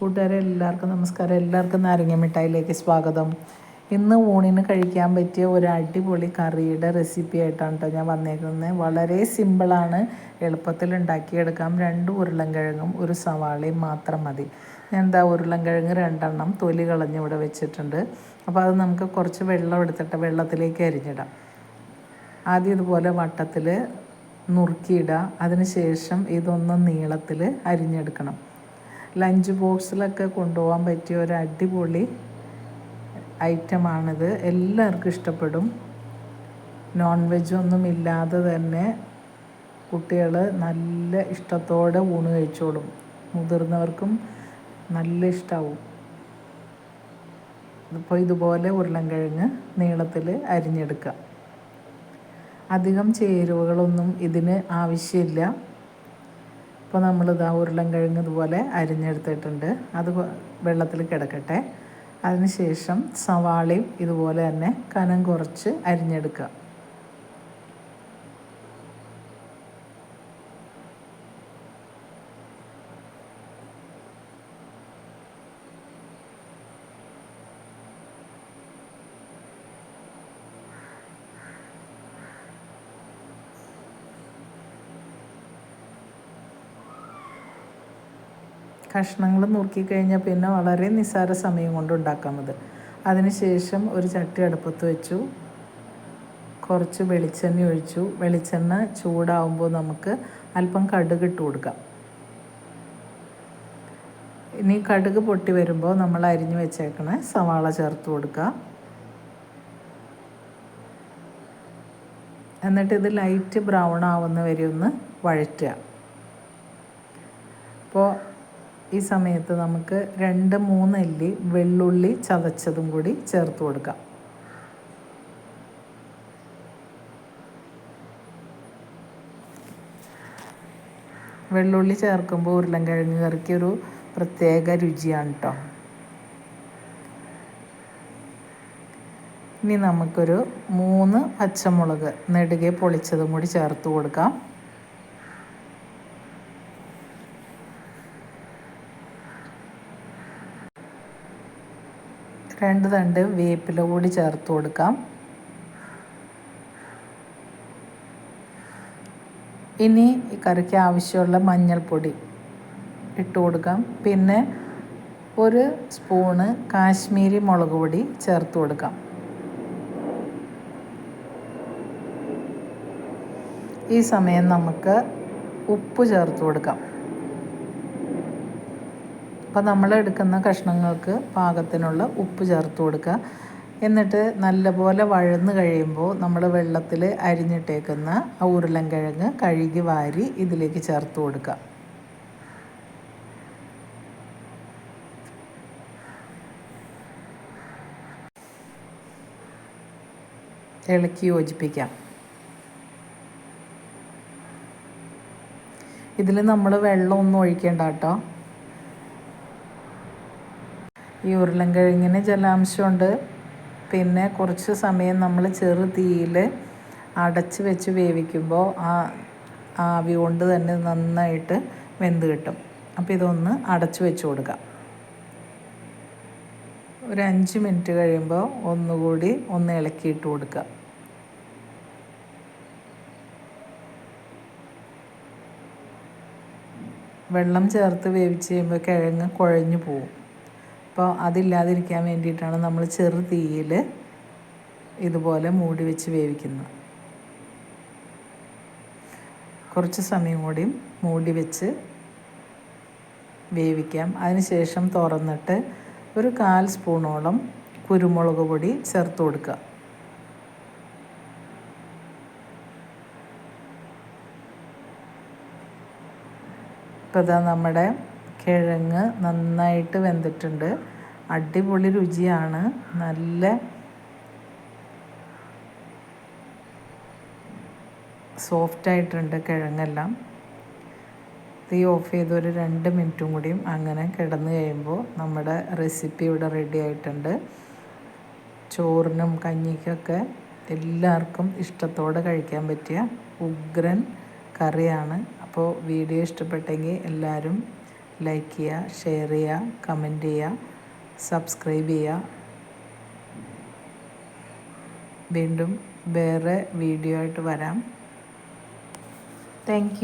കൂട്ടുകാരെ എല്ലാവർക്കും നമസ്കാരം. എല്ലാവർക്കും നാരങ്ങ മിഠായിലേക്ക് സ്വാഗതം. ഇന്ന് ഊണിന് കഴിക്കാൻ പറ്റിയ ഒരു അടിപൊളി കറിയുടെ റെസിപ്പി ആയിട്ടാണ് കേട്ടോ ഞാൻ വന്നേക്കുന്നത്. വളരെ സിമ്പിളാണ് എളുപ്പത്തിൽ ഉണ്ടാക്കിയെടുക്കാം. രണ്ട് ഉരുളൻകിഴങ്ങും ഒരു സവാളയും മാത്രം മതി. ഞാൻ എന്താ ഉരുളൻകിഴങ്ങ് രണ്ടെണ്ണം തൊലി കളഞ്ഞ് ഇവിടെ വെച്ചിട്ടുണ്ട്. അപ്പോൾ അത് നമുക്ക് കുറച്ച് വെള്ളം എടുത്തിട്ട് വെള്ളത്തിലേക്ക് അരിഞ്ഞിടാം. ആദ്യം ഇതുപോലെ വട്ടത്തിൽ നുറുക്കിയിടുക. അതിന് ശേഷം ഇതൊന്ന് നീളത്തിൽ അരിഞ്ഞെടുക്കണം. ലഞ്ച് ബോക്സിലൊക്കെ കൊണ്ടുപോകാൻ പറ്റിയ ഒരു അടിപൊളി ഐറ്റമാണിത്. എല്ലാവർക്കും ഇഷ്ടപ്പെടും. നോൺ വെജ് ഒന്നും ഇല്ലാതെ തന്നെ കുട്ടികൾ നല്ല ഇഷ്ടത്തോടെ ഊണ് കഴിച്ചോളും. മുതിർന്നവർക്കും നല്ല ഇഷ്ടമാവും ഇപ്പോൾ ഇതുപോലെ ഉരുളൻകിഴങ്ങ് നീളത്തിൽ അരിഞ്ഞെടുക്കുക. അധികം ചേരുവകളൊന്നും ഇതിന് ആവശ്യമില്ല. ഇപ്പോൾ നമ്മളിതാ ഉരുളൻകിഴങ്ങ് ഇതുപോലെ അരിഞ്ഞെടുത്തിട്ടുണ്ട്. അത് വെള്ളത്തിൽ കിടക്കട്ടെ. അതിനുശേഷം സവാളയും ഇതുപോലെ തന്നെ കനം കുറച്ച് അരിഞ്ഞെടുക്കുക. കഷ്ണങ്ങൾ നുറുക്കി കഴിഞ്ഞാൽ പിന്നെ വളരെ നിസ്സാര സമയം കൊണ്ട് ഉണ്ടാക്കാം അത് അതിനുശേഷം ഒരു ചട്ടി അടുപ്പത്ത് വെച്ചു. കുറച്ച് വെളിച്ചെണ്ണ ഒഴിച്ചു. വെളിച്ചെണ്ണ ചൂടാവുമ്പോൾ നമുക്ക് അല്പം കടുക് ഇട്ട് കൊടുക്കാം. ഇനി കടുക് പൊട്ടി വരുമ്പോൾ നമ്മൾ അരിഞ്ഞു വെച്ചേക്കണ സവാള ചേർത്ത് കൊടുക്കുക. എന്നിട്ട് ഇത് ലൈറ്റ് ബ്രൗൺ ആവുന്ന വരെ ഒന്ന് വഴറ്റുക. അപ്പോൾ ഈ സമയത്ത് നമുക്ക് രണ്ട് മൂന്നല്ലി വെള്ളുള്ളി ചതച്ചതും കൂടി ചേർത്ത് കൊടുക്കാം. വെള്ളുള്ളി ചേർക്കുമ്പോൾ ഉരുളൻകിഴങ്ങ് കറിക്ക് ഒരു പ്രത്യേക രുചിയാണ് കേട്ടോ ഇനി നമുക്കൊരു മൂന്ന് പച്ചമുളക് നെടുകെ പൊളിച്ചതും കൂടി ചേർത്ത് കൊടുക്കാം. രണ്ട് തണ്ട് വേപ്പില കൂടി ചേർത്ത് കൊടുക്കാം. ഇനി ഈ കറിക്ക് ആവശ്യമുള്ള മഞ്ഞൾപ്പൊടി ഇട്ട് കൊടുക്കാം. പിന്നെ ഒരു സ്പൂണ് കാശ്മീരി മുളക് പൊടി ചേർത്ത് കൊടുക്കാം. ഈ സമയം നമുക്ക് ഉപ്പ് ചേർത്ത് കൊടുക്കാം. അപ്പോൾ നമ്മൾ എടുക്കുന്ന കഷ്ണങ്ങൾക്ക് പാകത്തിനുള്ള ഉപ്പ് ചേർത്ത് കൊടുക്കുക. എന്നിട്ട് നല്ലപോലെ വഴന്ന് കഴിയുമ്പോൾ നമ്മൾ വെള്ളത്തിൽ അരിഞ്ഞിട്ടേക്കുന്ന ആ ഉരുളൻ കിഴങ്ങ് കഴുകി വാരി ഇതിലേക്ക് ചേർത്ത് കൊടുക്കുക. ഇളക്കി യോജിപ്പിക്കാം. ഇതിൽ നമ്മൾ വെള്ളമൊന്നും ഒഴിക്കേണ്ട കേട്ടോ. ഈ ഉരുളൻകിഴങ്ങിന് ജലാംശമുണ്ട്. പിന്നെ കുറച്ച് സമയം നമ്മൾ ചെറു തീയിൽ അടച്ച് വെച്ച് വേവിക്കുമ്പോൾ ആ ആവി കൊണ്ട് തന്നെ നന്നായിട്ട് വെന്ത് കിട്ടും. അപ്പോൾ ഇതൊന്ന് അടച്ച് വെച്ച് കൊടുക്കാം. ഒരു അഞ്ച് മിനിറ്റ് കഴിയുമ്പോൾ ഒന്നുകൂടി ഒന്ന് ഇളക്കിയിട്ട് കൊടുക്കുക. വെള്ളം ചേർത്ത് വേവിച്ച് കഴിയുമ്പോൾ കിഴങ്ങ് കുഴഞ്ഞു പോവും. അപ്പോൾ അതില്ലാതിരിക്കാൻ വേണ്ടിയിട്ടാണ് നമ്മൾ ചെറു തീയിൽ ഇതുപോലെ മൂടി വെച്ച് വേവിക്കുന്നത്. കുറച്ച് സമയം കൂടിയും മൂടി വെച്ച് വേവിക്കാം. അതിനുശേഷം തുറന്നിട്ട് ഒരു കാൽ സ്പൂണോളം കുരുമുളക് പൊടി ചേർത്ത് കൊടുക്കുക. ഇപ്പോൾ ഇതാ നമ്മുടെ കിഴങ്ങ് നന്നായിട്ട് വെന്തിട്ടുണ്ട്. അടിപൊളി രുചിയാണ്. നല്ല സോഫ്റ്റ് ആയിട്ടുണ്ട് കിഴങ്ങെല്ലാം. തീ ഓഫ് ചെയ്ത് ഒരു രണ്ട് മിനിറ്റും കൂടിയും അങ്ങനെ കിടന്ന് കഴിയുമ്പോൾ നമ്മുടെ റെസിപ്പി ഇവിടെ റെഡി ആയിട്ടുണ്ട്. ചോറിനും കഞ്ഞിക്കൊക്കെ എല്ലാവർക്കും ഇഷ്ടത്തോടെ കഴിക്കാൻ പറ്റിയ ഉഗ്രൻ കറിയാണ്. അപ്പോൾ വീഡിയോ ഇഷ്ടപ്പെട്ടെങ്കിൽ എല്ലാവരും ലൈക്ക് ചെയ്യുക ഷെയർ ചെയ്യുക കമന്റ് ചെയ്യുക സബ്സ്ക്രൈബ് ചെയ്യുക. വീണ്ടും വേറെ വീഡിയോ ആയിട്ട് വരാം. താങ്ക്